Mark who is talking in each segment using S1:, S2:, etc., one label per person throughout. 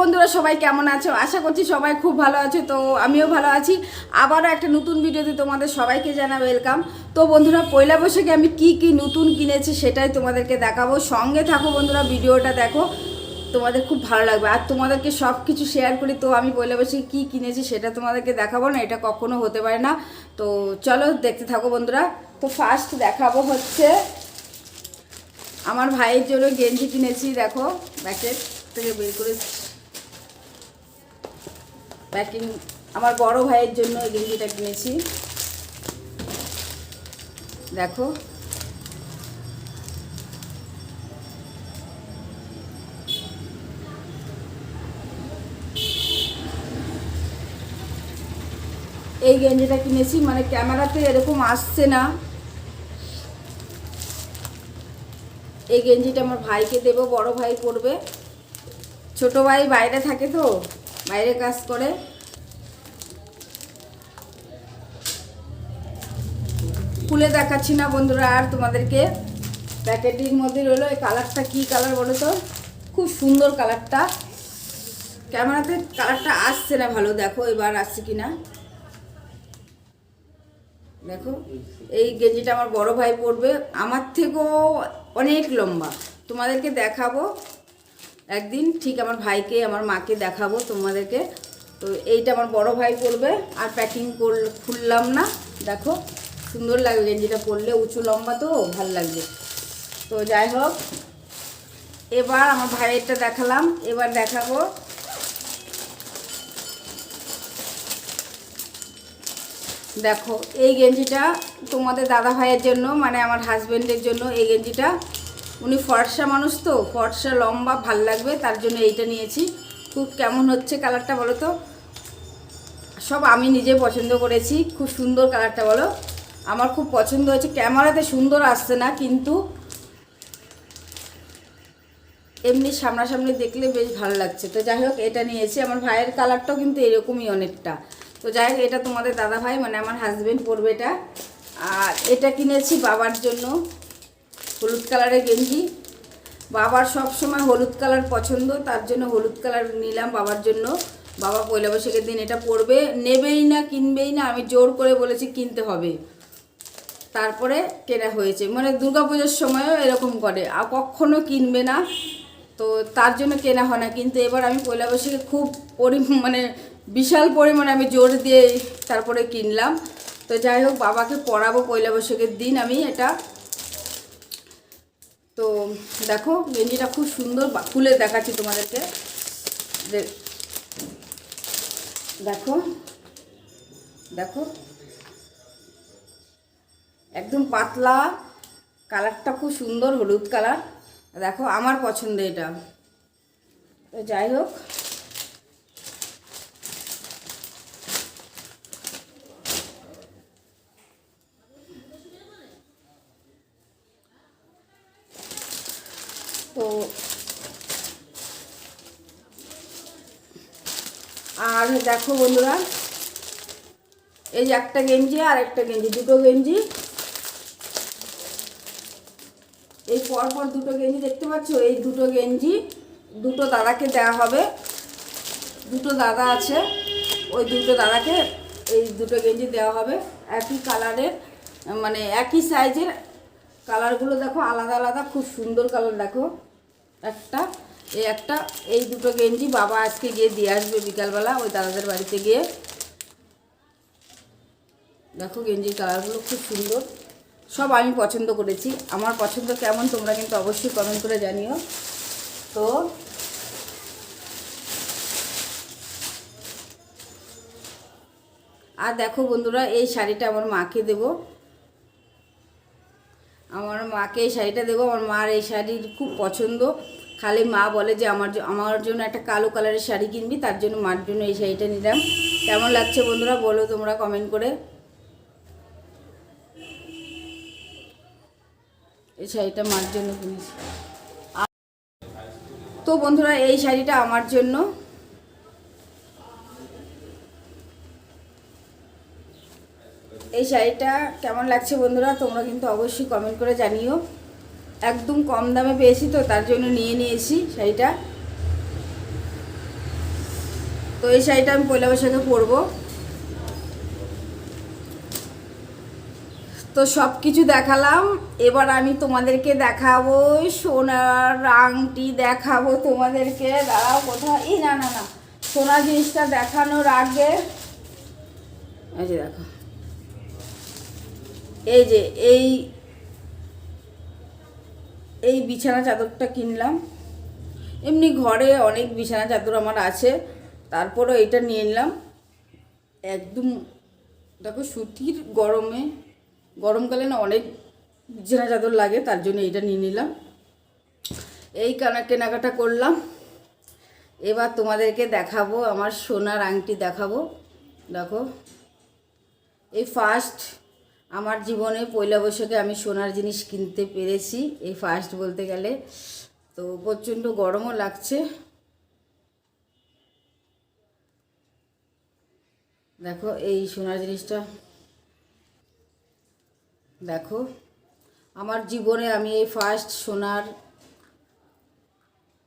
S1: বন্ধুরা, সবাই কেমন আছো? আশা করছি সবাই খুব ভালো আছো। তো আমিও ভালো আছি। আবারও একটা নতুন ভিডিওতে তোমাদের সবাইকে জানা ওয়েলকাম তো বন্ধুরা, পয়লা বৈশাখে আমি কি কি নতুন কিনেছি সেটাই তোমাদেরকে দেখাবো। সঙ্গে থাকো বন্ধুরা, ভিডিওটা দেখো। তোমাদের খুব ভালো লাগবে। আর তোমাদেরকে সব কিছু শেয়ার করি, তো আমি পয়লা বৈশাখে কী কিনেছি সেটা তোমাদেরকে দেখাবো না, এটা কখনো হতে পারে না। তো চলো দেখতে থাকো বন্ধুরা। তো ফার্স্ট দেখাবো হচ্ছে আমার ভাইয়ের জন্য গেঞ্জি কিনেছি, দেখো প্যাকেট থেকে বের করে প্যাকিং আমার বড় ভাইয়ের জন্য এই গেঞ্জিটা কিনেছি। দেখো। এই গেঞ্জিটা কিনেছি মানে ক্যামেরাতে এরকম আসছে না। এই গেঞ্জিটা আমার ভাইকে দেবো, বড় ভাই পরবে। ছোট ভাই বাইরে থাকে তো। বাইরে কাজ করে। খুলে দেখাচ্ছি না বন্ধুরা আর তোমাদেরকে। প্যাকেটের মধ্যে রইল, এই কালারটা কী কালার বলো তো? খুব সুন্দর কালারটা। ক্যামেরাতে কালারটা আসছে না ভালো, দেখো এবার আসছে কি না দেখো, এই গেঞ্জিটা আমার বড় ভাই পরবে, আমার থেকেও অনেক লম্বা। তোমাদেরকে দেখাবো একদিন ঠিক আমার ভাইকে, আমার মাকে দেখাবো তোমাদেরকে। তো এইটা আমার বড় ভাই পরবে, আর প্যাকিং কর, খুললাম না। দেখো, সুন্দর লাগবে গেঞ্জিটা পরলে, উঁচু লম্বা তো, ভালো লাগবে। তো যাই হোক, এবার আমার ভাইয়েরটা দেখালাম। এবার দেখাবো। দেখো, এই গেঞ্জিটা তোমাদের দাদা ভাইয়ের জন্য মানে আমার হাজব্যান্ডের জন্য, এই গেঞ্জিটা উনি ফর্সা মানুষ তো, ফর্সা, লম্বা, ভালো লাগবে, তার জন্য এইটা নিয়েছি। খুব কেমন হচ্ছে কালারটা বলো তো? সব আমি নিজে পছন্দ করেছি, খুব সুন্দর কালারটা বলো। আমার খুব পছন্দ হয়েছে, ক্যামেরাতে সুন্দর আসছে না, কিন্তু এমনি সামনাসামনি দেখলে বেশ ভালো লাগছে। তো যাই হোক, এটা নিয়েছি। আমার ভাইয়ের কালারটাও কিন্তু এরকমই অনেকটা। তো যাই হোক, এটা তোমাদের দাদা ভাই মানে আমার হাজব্যান্ড পরবে এটা। আর এটা কিনেছি বাবার জন্য। হলুদ কালারের গেঞ্জি। বাবার সব সময় হলুদ কালার পছন্দ, তার জন্য হলুদ কালার নিলাম বাবার জন্য। বাবা পয়লা বৈশাখের দিন এটা পরবে। নেবেই না, কিনবেই না, আমি জোর করে বলেছি কিনতে হবে। তারপরে কেনা হয়েছে। মানে দুর্গাপুজোর সময়ও এরকম করে। আর কখনো কিনবে না। তো তার জন্য কেনা হয় না। কিন্তু এবার আমি পয়লা বৈশাখে খুব পরি মানে বিশাল পরিমাণে আমি জোর দিয়ে তারপরে কিনলাম। তো যাই হোক, বাবাকে পড়াবো পয়লা বৈশাখের দিন আমি এটা। তো দেখো গেঞ্জিটা খুব সুন্দর খুলে দেখাচ্ছি তোমাদেরকে। দেখো দেখো। একদম পাতলা, কালারটা খুব সুন্দর, হলুদ কালার। দেখো, আমার পছন্দ এটা। যাই হোক তো আর দেখো বন্ধুরা, এই যে একটা গেঞ্জি আর একটা গেঞ্জি, দুটো গেঞ্জি। এই পরপর দুটো গেঞ্জি দেখতে পাচ্ছ? এই দুটো গেঞ্জি, দুটো দাদাকে দেওয়া হবে। দুটো দাদা আছে, ওই দুটো দাদাকে এই দুটো গেঞ্জি দেওয়া হবে। একই কালারের মানে একই সাইজের কালারগুলো দেখো আলাদা আলাদা, খুব সুন্দর কালার দেখো। একটা এই একটা, এই দুটো গেঞ্জি বাবা আজকে গিয়ে দিয়ে আসবে বিকালবেলা ওই দাদাদের বাড়িতে গিয়ে। দেখো গেঞ্জির কালারগুলো খুব সুন্দর। সব আমি পছন্দ করেছি। আমার পছন্দ কেমন তোমরা কিন্তু অবশ্যই কমেন্ট করে জানিও। তো, আর দেখো বন্ধুরা, এই শাড়িটা আমার মাকে দেব। আমার মাকে এই শাড়িটা দেবো। আমার মার এই শাড়ির খুব পছন্দ। খালি মা বলে যে আমার আমার জন্য একটা কালো কালারের শাড়ি কিনবি, তার জন্য মার জন্য এই শাড়িটা নিলাম। কেমন লাগছে বন্ধুরা বলো তোমরা কমেন্ট করে। এই শাড়িটা মার জন্য কিনেছি। তো বন্ধুরা, এই শাড়িটা আমার জন্য। এই শাড়িটা কেমন লাগছে বন্ধুরা তোমরা কিন্তু অবশ্যই কমেন্ট করে জানিও। একদম কম দামে পেয়েছি তো, তার জন্য নিয়ে নিয়েছি শাড়িটা। তো এই শাড়িটা আমি পয়লা বৈশাখে পরবো। তো সব কিছু দেখালাম, এবার আমি তোমাদেরকে দেখাবো সোনার আংটি, দেখাবো তোমাদেরকে। দাঁড়াও কোথাও এই না না না সোনার জিনিসটা দেখানোর আগে, এই যে দেখো। এই যে, এই এই বিছানা চাদরটা কিনলাম। এমনি ঘরে অনেক বিছানা চাদর আমার আছে, তারপরও এটা নিয়ে নিলাম। একদম, দেখো সুতির গরমে, গরমকালে না অনেক বিছানা চাদর লাগে, তার জন্য এটা নিয়ে নিলাম। এই কানা কেনাকাটা করলাম। এবার তোমাদেরকে দেখাবো, আমার সোনার আংটি দেখাবো। দেখো, এই ফার্স্ট আমার জীবনে পয়লা বৈশাখে আমি সোনার জিনিস কিনতে পেরেছি, এই ফার্স্ট বলতে গেলে। তো প্রচণ্ড গরমও লাগছে। দেখো, এই সোনার জিনিসটা। দেখো, আমার জীবনে আমি এই ফার্স্ট সোনার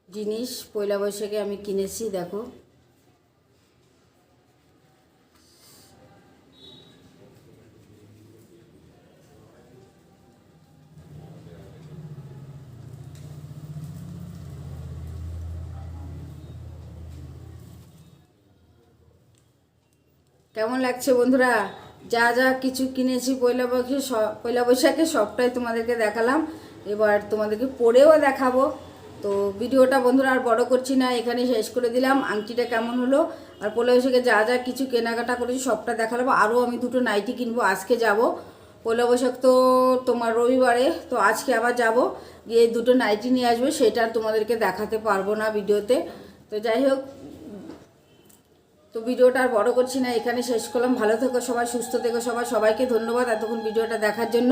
S1: জিনিস পয়লা বৈশাখে আমি কিনেছি, দেখো। কেমন লাগছে বন্ধুরা? যা যা কিছু কিনেছি পয়লা বৈশাখে পয়লা বৈশাখে সবটাই তোমাদেরকে দেখালাম। এবার তোমাদেরকে পরেও দেখাবো। তো ভিডিওটা বন্ধুরা আর বড় করছি না, এখানে শেষ করে দিলাম। আংটিটা কেমন হলো? আর পয়লা বৈশাখে যা যা কিছু কেনাকাটা করেছি সবটা দেখালাম। আরও আমি দুটো নাইটি কিনবো, আজকে যাব। পয়লা বৈশাখ তো তোমার রবিবারে, তো আজকে আবার যাব। গিয়ে দুটো নাইটি নিয়ে আসবে, সেটা তোমাদেরকে দেখাতে পারব না ভিডিওতে। তো যাই হোক তো ভিডিওটা আর বড় করছি না এখানে শেষ করলাম। ভালো থেকো সবাই, সুস্থ থেকো সবাই। সবাইকে ধন্যবাদ এতক্ষণ ভিডিওটা দেখার জন্য।